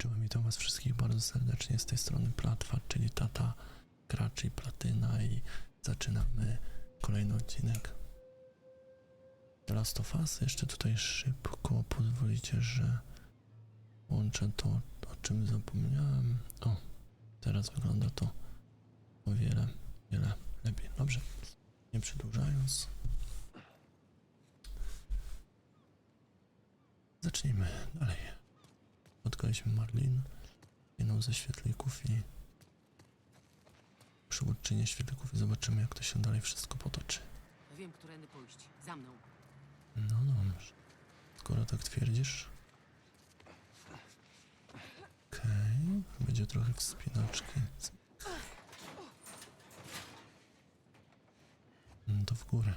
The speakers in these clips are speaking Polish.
I czołem witam was wszystkich bardzo serdecznie z tej strony Platwa, czyli tata graczy i platyna i zaczynamy kolejny odcinek The Last of Us. Jeszcze tutaj szybko pozwolicie, że łączę to, o czym zapomniałem. O, teraz wygląda to o wiele, wiele lepiej. Dobrze, nie przedłużając. Zacznijmy dalej. Spotkaliśmy Marlin, jedną ze świetlików i przywódczynię świetlików i zobaczymy jak to się dalej wszystko potoczy. Wiem, którędy pójść. Za mną. No dobrze. Skoro tak twierdzisz. Okej, będzie trochę wspinaczki. No to w górę.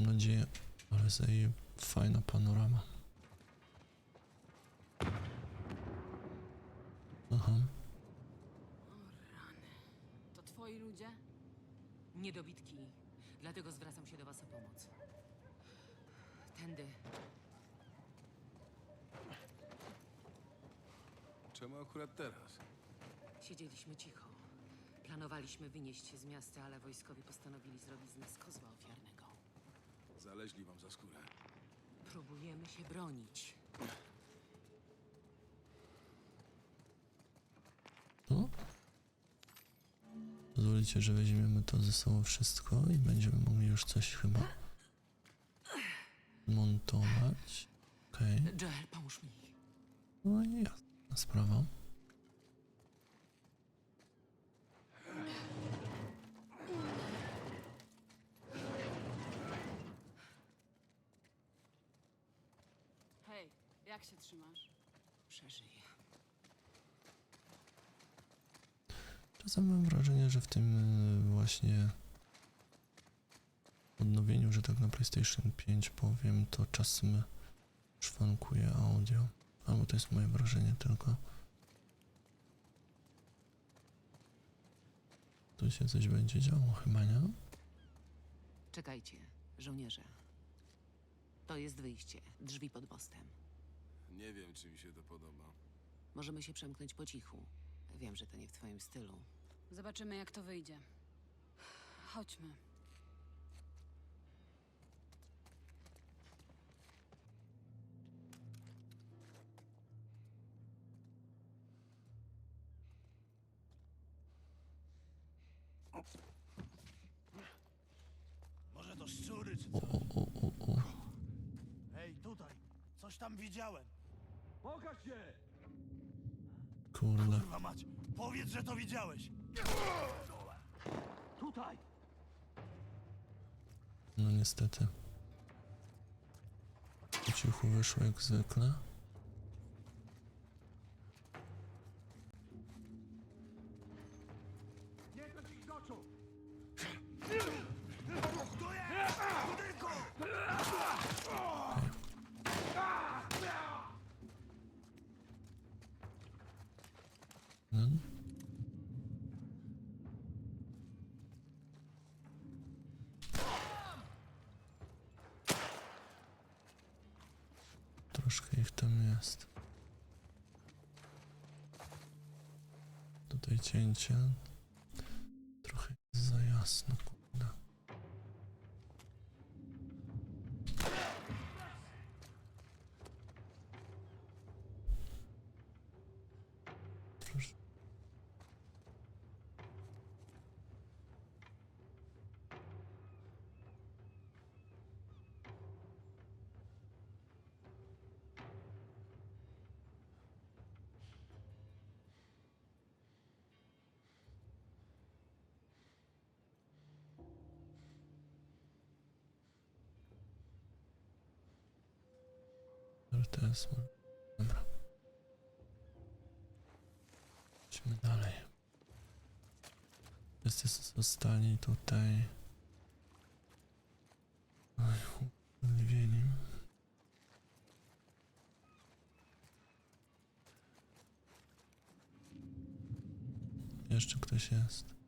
Mam nadzieję, ale zaje fajna panorama. Aha, To twoi ludzie? Niedobitki. Dlatego zwracam się do was o pomoc. Tędy. Czemu akurat teraz? Siedzieliśmy cicho. Planowaliśmy wynieść się z miasta, ale wojskowi postanowili zrobić z nas kozła ofiarnego. Zaleźli wam za skórę. Próbujemy się bronić. to. Pozwolicie, że weźmiemy to ze sobą wszystko i będziemy mogli już coś chyba montować. Okej, Joel, pomóż mi. no i jasna sprawa. Jak się trzymasz? Przeżyję. Czasem mam wrażenie, że w tym y, właśnie odnowieniu, że tak na PlayStation 5 powiem, to czasem szwankuje audio. Albo to jest moje wrażenie tylko. Tu się coś będzie działo chyba, nie? Czekajcie, żołnierze. To jest wyjście. Drzwi pod mostem. Nie wiem, czy mi się to podoba. Możemy się przemknąć po cichu. Wiem, że to nie w twoim stylu. Zobaczymy, jak to wyjdzie. Chodźmy. Może to szczury czy co? tutaj! Coś tam widziałem! Pokaż się! Kurde. Kurwa mać! Powiedz, że to widziałeś! Tutaj! No niestety. Po cichu wyszło jak zwykle. Nie to ich z oczu! Tu jest! W budynku! Troszkę ich tam jest. Tutaj cięcie. Trochę jest za jasno, to jest. Dobra. Idźmy dalej. Wszyscy zostali tutaj. Oj. Jeszcze ktoś jest.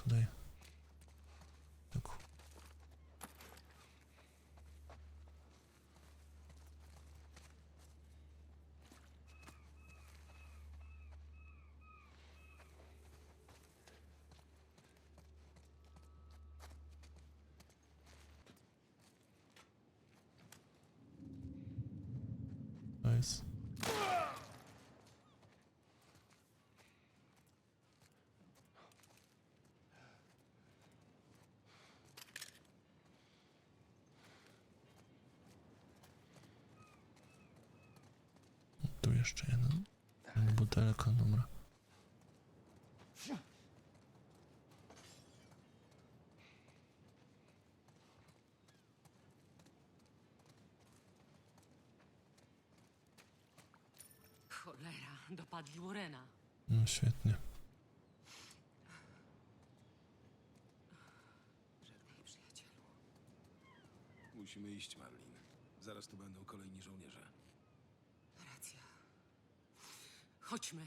O, no tutaj. Tak. Nice. Tu jeszcze jeden. Butelka, dobra. Cholera, dopadli Warrena. No świetnie. Żegnaj, przyjacielu. Musimy iść, Marlin. Zaraz tu będą kolejni żołnierze. Chodźmy.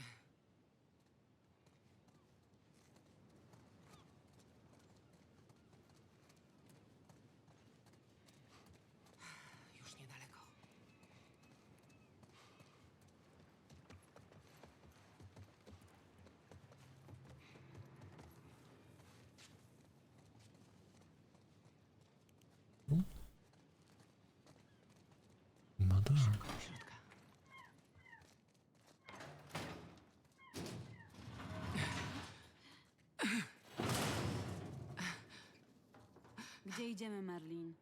Już niedaleko. Madame. Do środka. Gdzie idziemy, Marlin?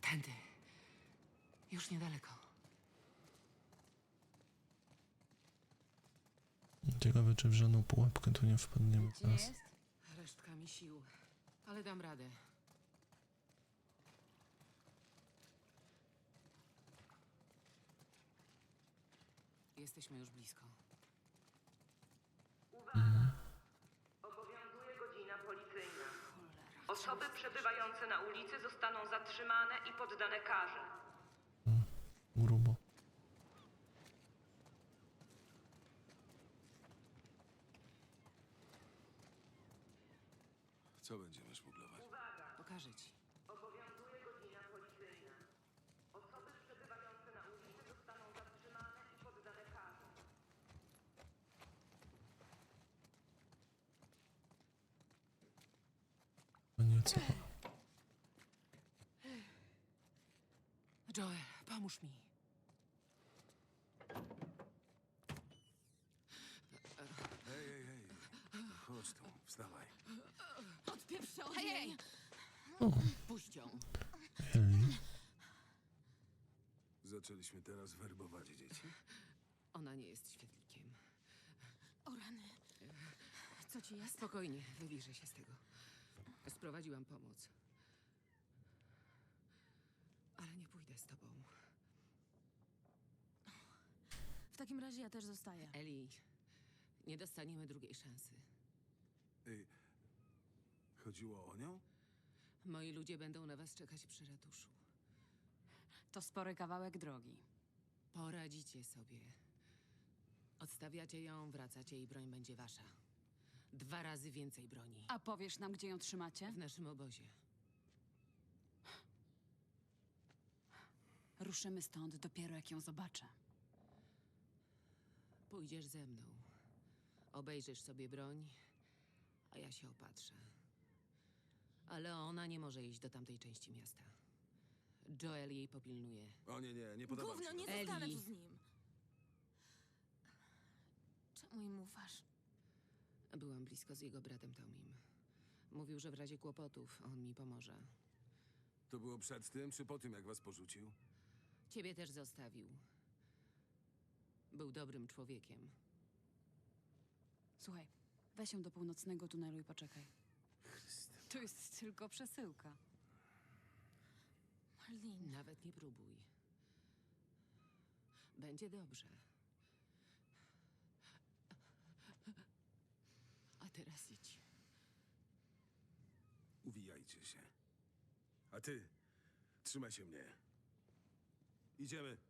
Tędy. Już niedaleko. Ciekawe, czy w żadną pułapkę tu nie wpadniemy Gdzie teraz. jest? Resztkami sił. Ale dam radę. Jesteśmy już blisko. Obowiązuje Osoby przebywające na ulicy zostaną zatrzymane i poddane karze. Grubo. Co będziemy szmuglować? Pokażę ci. Obowiązuje godzina policyjna. Osoby przebywające na ulicy zostaną zatrzymane i poddane karze. A nie co? Joel, pomóż mi. Hej, hej, hej. Chodź tu, wstawaj. Odpieprzę od niej! Puść ją. Zaczęliśmy teraz werbować dzieci. Ona nie jest świetlikiem. O rany. Co ci jest? Spokojnie, wybierze się z tego. Sprowadziłam pomoc. Ale nie pójdę z tobą. W takim razie ja też zostaję. Eli, nie dostaniemy drugiej szansy. Ej, chodziło o nią? Moi ludzie będą na was czekać przy ratuszu. To spory kawałek drogi. Poradzicie sobie. Odstawiacie ją, wracacie i broń będzie wasza. Dwa razy więcej broni. A powiesz nam, gdzie ją trzymacie? W naszym obozie. Ruszymy stąd dopiero jak ją zobaczę. Pójdziesz ze mną. Obejrzysz sobie broń, a ja się opatrzę. Ale ona nie może iść do tamtej części miasta. Joel jej popilnuje. O nie, nie, nie podoba mi się. Gówno, to. nie zostanę Eli. tu z nim. Czemu im ufasz? Byłam blisko z jego bratem Tomim. Mówił, że w razie kłopotów on mi pomoże. To było przed tym, czy po tym, jak was porzucił? Ciebie też zostawił. Był dobrym człowiekiem. Słuchaj, weź ją do północnego tunelu i poczekaj. Chryste. To jest tylko przesyłka. Marlin, Nawet nie próbuj. Będzie dobrze. Teraz idź. Uwijajcie się. A ty, trzymaj się mnie. Idziemy.